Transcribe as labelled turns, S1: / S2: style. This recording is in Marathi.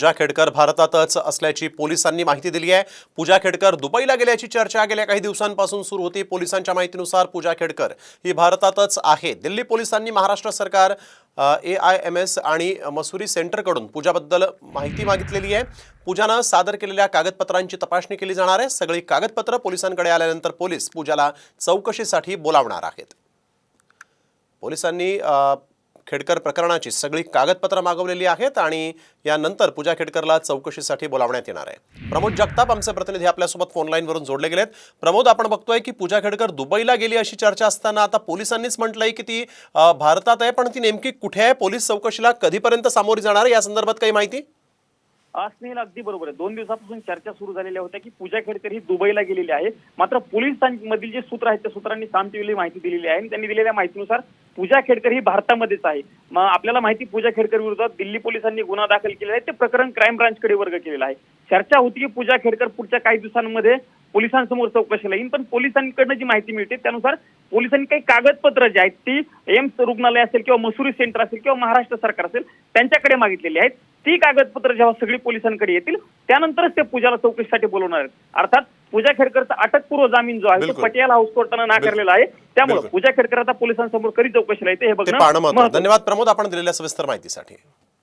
S1: पूजा खेडकर भारतातच असल्याची पोलिसांनी माहिती दिली आहे. पूजा खेडकर दुबईला गेल्याची चर्चा गेल्या काही दिवसांपासून सुरू होती. पोलिसांच्या माहितीनुसार पूजा खेडकर ही भारतातच आहे. दिल्ली पोलिसांनी महाराष्ट्र सरकार ए आय एम एस आणि मसुरी सेंटरकडून पूजाबद्दल माहिती मागितलेली आहे. पूजानं सादर केलेल्या कागदपत्रांची तपासणी केली जाणार आहे. सगळी कागदपत्र पोलिसांकडे आल्यानंतर पोलीस पूजाला चौकशीसाठी बोलावणार आहेत. पोलिसांनी खेडकर प्रकरणाची सगळी कागदपत्रं मागवलेली आहेत आणि यानंतर पूजा खेडकरला चौकशीसाठी बोलावण्यात येणार आहे. प्रमोद जगताप आमचे प्रतिनिधी आपल्यासोबत फोनलाईनवरून जोडले गेलेत. प्रमोद आपण बघतोय की पूजा खेडकर दुबईला गेली अशी चर्चा असताना आता पोलिसांनीच म्हटलंय की ती भारतात आहे पण ती नेमकी कुठे आहे? पोलीस चौकशीला कधीपर्यंत सामोरी जाणार आहे? या संदर्भात काही माहिती?
S2: स्नेहल अगदी बरोबर आहे. दोन दिवसापासून चर्चा सुरू झालेल्या होत्या की पूजा खेडकर ही दुबईला गेलेली आहे. मात्र पोलिसांमधील जे सूत्र आहेत त्या सूत्रांनी साम टीव्हीला माहिती दिलेली आहे आणि त्यांनी दिलेल्या माहितीनुसार पूजा खेडकर ही भारतामध्येच आहे. आपल्याला माहिती पूजा खेडकर विरोधात दिल्ली पोलिसांनी गुन्हा दाखल केलेला आहे. ते प्रकरण क्राईम ब्रांचकडे वर्ग केलेलं आहे. चर्चा होती की पूजा खेडकर पुढच्या काही दिवसांमध्ये पोलिसांसमोर चौकशीला येईल पण पोलिसांकडनं जी माहिती मिळते त्यानुसार पोलिसांनी काही कागदपत्र जी आहेत ती एम्स रुग्णालय असेल किंवा मसुरी सेंटर असेल किंवा महाराष्ट्र सरकार असेल त्यांच्याकडे मागितलेली आहेत. ती कागदपत्र जेव्हा सगळी पोलिसांकडे येतील त्यानंतरच ते पूजाला चौकशीसाठी बोलवणार आहेत. अर्थात पूजा खेडकरचा अटकपूर्व जामीन जो आहे तो. पटियाला हाऊस कोर्टानं नाकारलेला आहे त्यामुळे. पूजा खेडकर आता पोलिसांसमोर कधी चौकशीला येते हे
S1: ते
S2: बघणं
S1: महत्त्वाचं
S2: महत्त्वाचं.
S1: धन्यवाद प्रमोद आपण दिलेल्या सविस्तर माहितीसाठी